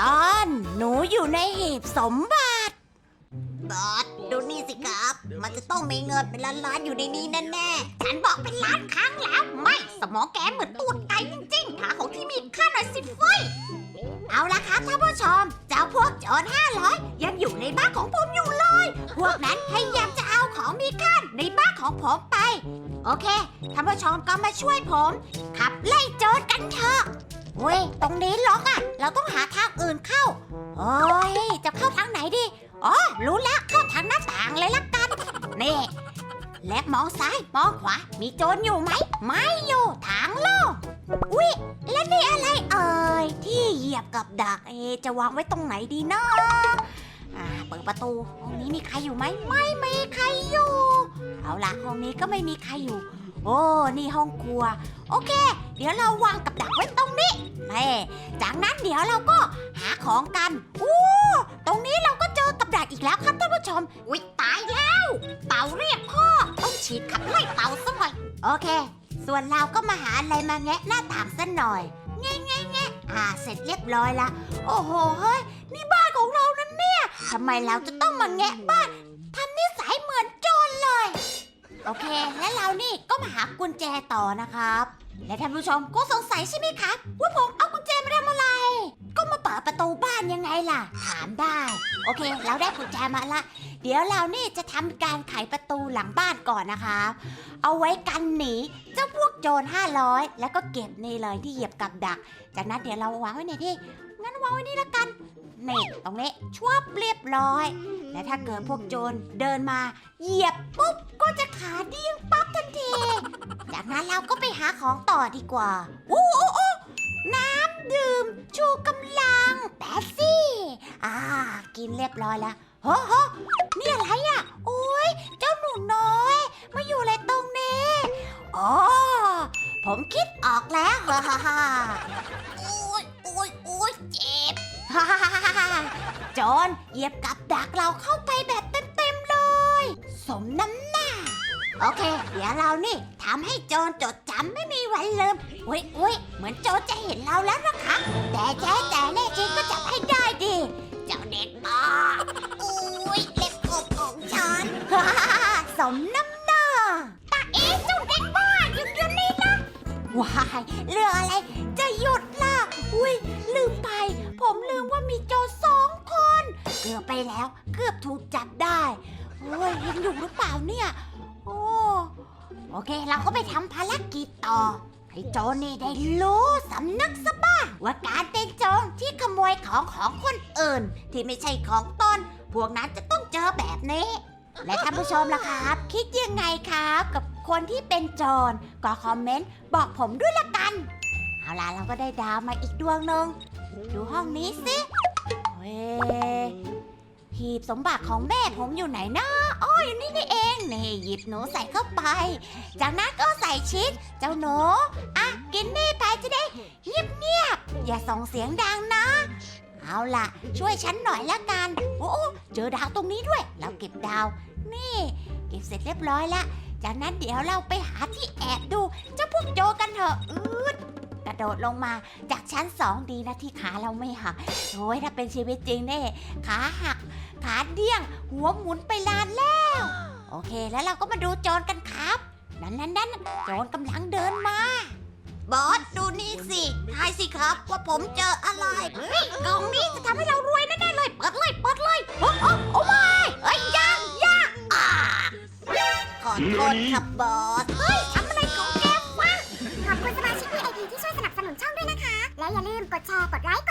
อน หนูอยู่ในหีบสมบัติบอสดูนี่สิครับ มันจะต้องมีเงินเป็นล้านๆอยู่ในนี้แน่ๆฉันบอกเป็นล้านครั้งแล้ว ไม่สมองแกเหมือนตูดไก่จริงๆหาของที่มีค่าหน่อยสิเฟ้ย เอาละครับท่านผู้ชม เจ้าพวกโจร500ยังอยู่ในบ้านของผมอยู่เลย พวกนั้นพยายามจะเอาของมีค่าในบ้านของผมไป โอเคท่านผู้ชมก็มาช่วยผม ขับไล่โจรกันเถอะ เว้ย ตรงนี้ล็อกอะเราต้องหาทางอื่นเข้า โอ้ย จะเข้าทางไหนดี อ๋อ รู้แล้ว เข้าทางหน้าต่างเลยละกัน นี่ และมองซ้าย มองขวา มีโจรอยู่ไหม ไม่อยู่ ทางโล่งอุ๊ย และนี่อะไรเอ่ย ที่เหยียบกับดัก เอ จะวางไว้ตรงไหนดีเนาะอ่า เปิดประตู ห้องนี้มีใครอยู่ไหม ไม่มีใครอยู่ เอาละห้องนี้ก็ไม่มีใครอยู่ โอ้นี่ห้องครัว โอเค เดี๋ยวเราวางกับดักไว้ตรงนี้แม่จากนั้นเดี๋ยวเราก็หาของกันอู้ตรงนี้เราก็เจอกับดักอีกแล้วครับท่านผู้ชมอุ๊ยตายแล้วเต่าเรียกพ่อต้องฉีดขับไล่เต่าซะหน่อยโอเค ส่วนเราก็มาหาอะไรมาแงะหน้าต่างสักหน่อยแงะแงะแงะอ่าเสร็จเรียบร้อยละโอ้โหเฮ้ยนี่บ้านของเรานั่นเนี่ยทำไมเราจะต้องมาแงะบ้าน อเค และเรานี่ก็มาหากุญแจต่อนะครับ และท่านผู้ชมก็สงสัยใช่ไหมครับว่าผมเอากุญแจมาทำอะไร ก็มาเปิดประตูบ้านยังไงล่ะ ถามได้ โอเค เราได้กุญแจมาละ เดี๋ยวเรานี่จะทำการไขประตูหลังบ้านก่อนนะคะเอาไว้กันหนีเจ้าพวกโจร500 แล้วก็เก็บในเลยที่เหยียบกับดัก จากนั้นเดี๋ยวเราวางไว้ในที่งั้นวางไว้นี่ละกัน นี่ตรงนี้ชวบเรียบร้อย และถ้าเกิดพวกโจรเดินมา เหยียบปุ๊บก็จะขาเดี้ยงปั๊บทันที จากนั้นเราก็ไปหาของต่อดีกว่าโอ้โอ้โอ้น้ำดื่ม ชูกำลังแป๊ซี่อ่า กินเรียบร้อยแล้วโฮ้โหนี่อะไรอะ โอ้ยเจ้าหนูน้อย มาอยู่อะไรตรงนี้อ๋อผมคิดออกแล้วฮ่าฮ่าฮ่า ฮ่าโจรเหยียบกับดักเราเข้าไปแบบเต็มๆเลย สมน้ำหน้า โอเค เดี๋ยวเรานี่ทำให้โจรจดจำไม่มีวันลืม อุ้ยอุ้ยเหมือนโจรจะเห็นเราแล้วนะคะ แต่แท้แต่แน่จริงก็จับให้ได้ดิ เจ้าเด็กบ้าโอ้ยเล็บขบของฉันฮ่าสมน้ำหน้าเอ๊ะเจ้าเด็กบ้าหยุดเดี๋ยวนี้นะว้ายเรื่องอะไร แล้ว เกือบถูกจับได้ โอ้ยยังอยู่หรือเปล่าเนี่ย โอ้ โอเค เราก็ไปทำภารกิจต่อ ให้โจรนี่ได้รู้สำนึกสะบ้างว่าการเป็นโจรที่ขโมยของของคนอื่น ที่ไม่ใช่ของตนพวกนั้นจะต้องเจอแบบนี้ และท่านผู้ชมล่ะครับ คิดยังไงครับ กับคนที่เป็นโจรก็คอมเมนต์บอกผมด้วยละกัน เอาล่ะเราก็ได้ดาวมาอีกดวงหนึ่งดูห้องนี้สิ บสมบัติของแม่ผมอยู่ไหนนะอ๋ออยู่นี่นี่เองนี่หยิบหนูใส่เข้าไป จากนั้นก็ใส่ชีสเจ้าหนูอะกินนี่ไปจะได้เงียบเงียบอย่าส่งเสียงดังนะ เอาล่ะ ช่วยฉันหน่อยละกัน โอ้เจอดาวตรงนี้ด้วย เราเก็บดาว นี่ เก็บเสร็จเรียบร้อยละจากนั้นเดี๋ยวเราไปหาที่แอบดูเจ้าพวกโจกันเถอะอืดกระโดดลงมาจากชั้นสองดีนะที่ขาเราไม่หักโอ้ยถ้าเป็นชีวิตจริงเนี่ยขาหัก ขาเดี้ยง หัวหมุนไปลานแล้ว โอเคแล้วเราก็มาดูโจรกันครับ นั่นนั่นนั่นโจรกำลังเดินมา บอสดูนี่สิทายสิครับว่าผมเจออะไรเฮ้ยกล่องนี้จะทำให้เรารวยแน่ๆเลย เปิดเลย เปิดเลย โอ้โอ้โอ้ไม่เฮ้ยยางยางอ่าขอโทษครับบอส เฮ้ยทำอะไรของแกวะขอบคุณสมาชิก VIP ที่ช่วยสนับสนุนช่องด้วยนะคะ และอย่าลืมกดแชร์ กดไลค์